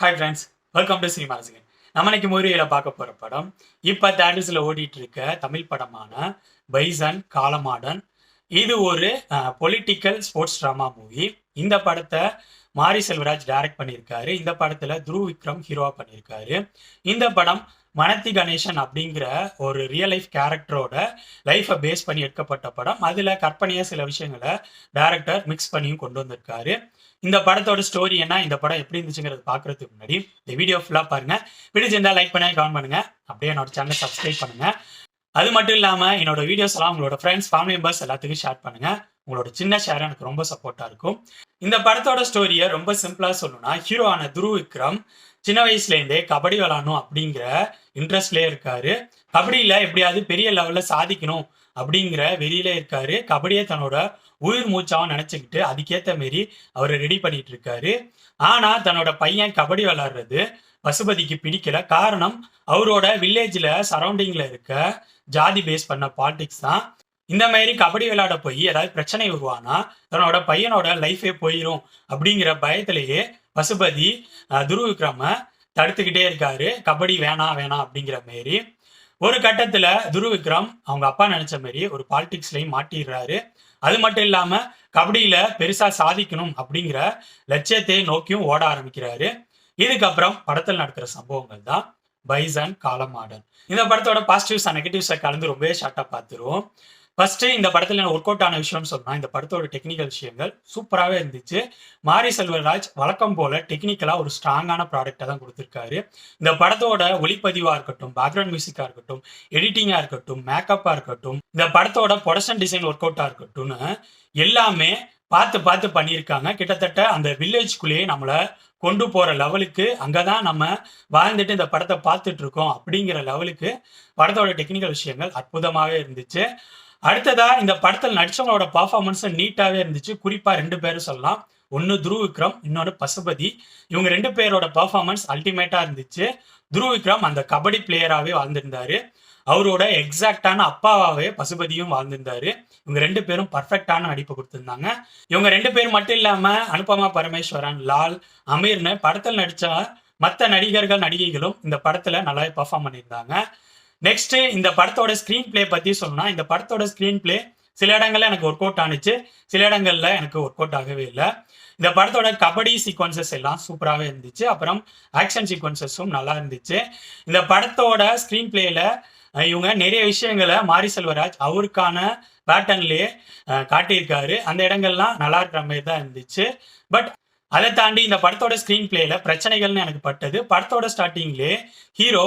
Hi friends welcome to cinema ரசிகன் நம்ம இன்னைக்கு மோரியில் பார்க்க போகிற படம் இப்போ தேட்டர்ஸில் ஓடிட்டு இருக்க தமிழ் படமான பைசன் காலமாடன் இது ஒரு பொலிட்டிக்கல் ஸ்போர்ட்ஸ் ட்ராமா மூவி இந்த படத்தை மாரி செல்வராஜ் டைரக்ட் பண்ணியிருக்காரு. இந்த படத்தில் துருவ் விக்ரம் ஹீரோவாக பண்ணியிருக்காரு. இந்த படம் மனத்தி கணேசன் அப்படிங்கிற ஒரு ரியல் லைஃப் கேரக்டரோட லைஃப்பை பேஸ் பண்ணி எடுக்கப்பட்ட படம். அதில் கற்பனையாக சில விஷயங்களை டேரக்டர் மிக்ஸ் பண்ணியும் கொண்டு வந்திருக்காரு. இந்த படத்தோட ஸ்டோரி என்ன? இந்த படம் எப்படி இருந்துச்சுங்கிறது பாக்குறதுக்கு முன்னாடி இந்த வீடியோ ஃபுல்லாக பாருங்க. பிடிச்சிருந்தா லைக் பண்ணி கமெண்ட் பண்ணுங்க. அப்படியே என்னோட சேனல் சப்ஸ்கிரைப் பண்ணுங்க. அது மட்டும் இல்லாமல் என்னோட வீடியோஸ் எல்லாம் உங்களோட ஃப்ரெண்ட்ஸ் ஃபேமிலி மெம்பர்ஸ் எல்லாத்துக்கும் ஷேர் பண்ணுங்க. உங்களோட சின்ன ஷேர் எனக்கு ரொம்ப சப்போர்ட்டாக இருக்கும். இந்த படத்தோட ஸ்டோரியை ரொம்ப சிம்பிளாக சொல்லணும்னா ஹீரோவான துரு விக்ரம் சின்ன வயசுலேருந்தே கபடி விளாடணும் அப்படிங்கிற இன்ட்ரெஸ்ட்லேயே இருக்காரு. கபடியில் எப்படியாவது பெரிய லெவலில் சாதிக்கணும் அப்படிங்கிற வெறியிலே இருக்காரு. கபடியை தன்னோட உயிர் மூச்சாவும் நினச்சிக்கிட்டு அதுக்கேற்ற மாரி அவரை ரெடி பண்ணிட்டு இருக்காரு. ஆனால் தன்னோட பையன் கபடி விளாடுறது பசுபதிக்கு பிடிக்கல. காரணம் அவரோட வில்லேஜில் சரௌண்டிங்கில் இருக்க ஜாதி பேஸ் பண்ண பாலிடிக்ஸ் தான். இந்த மாதிரி கபடி விளையாட போய் ஏதாவது பிரச்சனை உருவானா தன்னோட பையனோட லைஃபே போயிடும் அப்படிங்கிற பயத்திலேயே பசுபதி துருவிக்ரம தடுத்துக்கிட்டே இருக்காரு. கபடி வேணாம் வேணாம் அப்படிங்கிற மாரி ஒரு கட்டத்துல துரு விக்ரம் அவங்க அப்பா நினைச்ச மாதிரி ஒரு பாலிடிக்ஸ்லயும் மாட்டிடுறாரு. அது மட்டும் இல்லாம கபடியில பெருசா சாதிக்கணும் அப்படிங்கிற லட்சியத்தை நோக்கியும் ஓட ஆரம்பிக்கிறாரு. இதுக்கப்புறம் படத்தில் நடக்கிற சம்பவங்கள் தான் பைசன் காலமாடன் இந்த படத்தோட பாசிட்டிவ்ஸ் நெகட்டிவ்ஸை கலந்து ரொம்பவே ஷார்ட்டாக பார்த்துருவோம். ஃபர்ஸ்ட் இந்த படத்தில் எனக்கு ஒர்க் அவுட் ஆன விஷயம்னு சொன்னா இந்த படத்தோட டெக்னிக்கல் விஷயங்கள் சூப்பராகவே இருந்துச்சு. மாரி செல்வராஜ் வழக்கம் போல டெக்னிக்கலாக ஒரு ஸ்ட்ராங்கான ப்ராடக்டை தான் கொடுத்துருக்காரு. இந்த படத்தோட ஒளிப்பதிவாக இருக்கட்டும் பேக்ரவுண்ட் மியூசிக்காக இருக்கட்டும் எடிட்டிங்காக இருக்கட்டும் மேக்கப்பாக இருக்கட்டும் இந்த படத்தோட ப்ரொடக்ஷன் டிசைன் ஒர்க் அவுட்டாக இருக்கட்டும்னு எல்லாமே பார்த்து பார்த்து பண்ணியிருக்காங்க. கிட்டத்தட்ட அந்த வில்லேஜ்குள்ளேயே நம்மளை கொண்டு போகிற லெவலுக்கு அங்கே தான் நம்ம வாழ்ந்துட்டு இந்த படத்தை பார்த்துட்டு இருக்கோம் அப்படிங்கிற லெவலுக்கு படத்தோட டெக்னிக்கல் விஷயங்கள் அற்புதமாகவே இருந்துச்சு. அடுத்ததா இந்த படத்தில் நடிச்சவங்களோட பர்ஃபார்மன்ஸ் நீட்டாகவே இருந்துச்சு. குறிப்பாக ரெண்டு பேரும் சொல்லலாம். ஒன்று துருவ் விக்ரம் இன்னொன்று பசுபதி. இவங்க ரெண்டு பேரோட பர்ஃபார்மன்ஸ் அல்டிமேட்டாக இருந்துச்சு. துருவ் விக்ரம் அந்த கபடி பிளேயராகவே வாழ்ந்திருந்தாரு. அவரோட எக்ஸாக்டான அப்பாவாகவே பசுபதியும் வாழ்ந்திருந்தாரு. இவங்க ரெண்டு பேரும் பர்ஃபெக்டான நடிப்பு கொடுத்துருந்தாங்க. இவங்க ரெண்டு பேர் மட்டும் இல்லாமல் அனுபமா பரமேஸ்வரன் லால் அமீர்னு படத்தில் நடித்த மற்ற நடிகர்கள் நடிகைகளும் இந்த படத்தில் நல்லாவே பர்ஃபார்ம் பண்ணியிருந்தாங்க. நெக்ஸ்ட் இந்த படத்தோட ஸ்கிரீன் பிளே பத்தி சொன்னா இந்த படத்தோட ஸ்கிரீன் பிளே சில இடங்கள்ல எனக்கு ஒர்க் அவுட் ஆனிச்சு. சில இடங்கள்ல எனக்கு ஒர்க் அவுட் ஆகவே இல்லை. இந்த படத்தோட கபடி சீக்வன்சஸ் எல்லாம் சூப்பராகவே இருந்துச்சு. அப்புறம் ஆக்ஷன் சீக்வன்சஸும் நல்லா இருந்துச்சு. இந்த படத்தோட ஸ்க்ரீன் பிளேல இவங்க நிறைய விஷயங்களை மாரி செல்வராஜ் அவருக்கான பேட்டர்ன்லேயே காட்டியிருக்காரு. அந்த இடங்கள்லாம் நல்லா இருக்கிற மாதிரி தான் இருந்துச்சு. பட் அதை தாண்டி இந்த படத்தோட ஸ்க்ரீன் பிளேல பிரச்சனைகள்னு எனக்கு பட்டது. படத்தோட ஸ்டார்டிங்லே ஹீரோ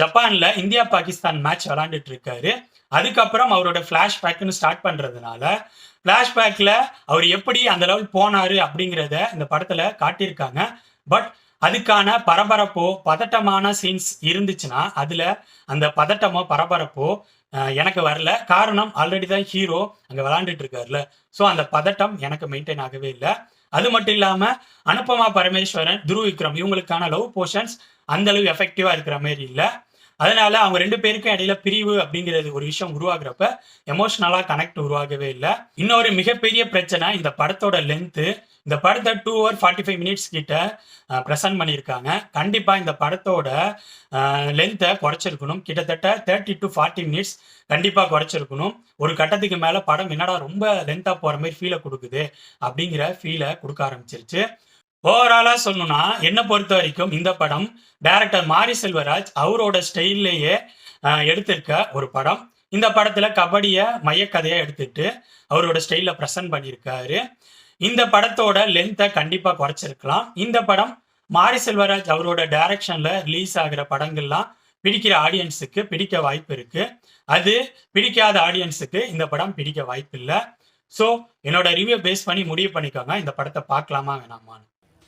ஜப்பான்ல இந்தியா பாகிஸ்தான் மேட்ச் விளாண்டுட்டு இருக்காரு. அதுக்கப்புறம் அவரோட ஃப்ளாஷ்பேக்னு ஸ்டார்ட் பண்றதுனால ஃப்ளாஷ்பேக்கில் அவர் எப்படி அந்த லெவல் போனாரு அப்படிங்கிறத இந்த படத்துல காட்டியிருக்காங்க. பட் அதுக்கான பரபரப்போ பதட்டமான சீன்ஸ் இருந்துச்சுன்னா அதுல அந்த பதட்டமோ பரபரப்போ எனக்கு வரல. காரணம் ஆல்ரெடி தான் ஹீரோ அங்க விளாண்டுட்டு இருக்காருல்ல ஸோ அந்த பதட்டம் எனக்கு மெயின்டைன் ஆகவே இல்லை. அது மட்டும் இல்லாம அனுபமா பரமேஸ்வரன் துருவிக்ரம் இவங்களுக்கான லவ் போர்ஷன்ஸ் அந்த அளவு எஃபெக்டிவா இருக்கிற மாதிரி இல்லை. அதனால அவங்க ரெண்டு பேருக்கும் இடையில பிரிவு அப்படிங்கிறது ஒரு விஷயம் உருவாகிறப்ப எமோஷனலா கனெக்ட் உருவாகவே இல்லை. இன்னொரு மிகப்பெரிய பிரச்சனை இந்த படத்தோட லென்த்து இந்த படத்தை two hour forty five minutes கிட்ட ப்ரெசன்ட் பண்ணியிருக்காங்க. கண்டிப்பாக இந்த படத்தோட லென்த்தை குறைச்சிருக்கணும். கிட்டத்தட்ட தேர்ட்டி டு ஃபார்ட்டி மினிட்ஸ் கண்டிப்பாக குறைச்சிருக்கணும். ஒரு கட்டத்துக்கு மேலே படம் என்னடா ரொம்ப லென்த்தாக போகிற மாதிரி ஃபீலை கொடுக்குது அப்படிங்கிற ஃபீலை கொடுக்க ஆரம்பிச்சிருச்சு. ஓவராலா சொல்லணும்னா என்னை பொறுத்த வரைக்கும் இந்த படம் டைரக்டர் மாரி செல்வராஜ் அவரோட ஸ்டைல்லையே எடுத்திருக்க ஒரு படம். இந்த படத்துல கபடிய மையக்கதையா எடுத்துட்டு அவரோட ஸ்டைல ப்ரெசென்ட் பண்ணியிருக்காரு. இந்த படத்தோட லென்த்தை கண்டிப்பா குறைச்சிருக்கலாம். இந்த படம் மாரி செல்வராஜ் அவரோட டைரக்ஷன்ல ரிலீஸ் ஆகிற படங்கள்லாம் பிடிக்கிற ஆடியன்ஸுக்கு பிடிக்க வாய்ப்பு இருக்கு. அது பிடிக்காத ஆடியன்ஸுக்கு இந்த படம் பிடிக்க வாய்ப்பு இல்லை ஸோ என்னோட ரிவ்யூ பேஸ் பண்ணி முடிவு பண்ணிக்கோங்க. இந்த படத்தை பார்க்கலாமா வேணாமான்னு.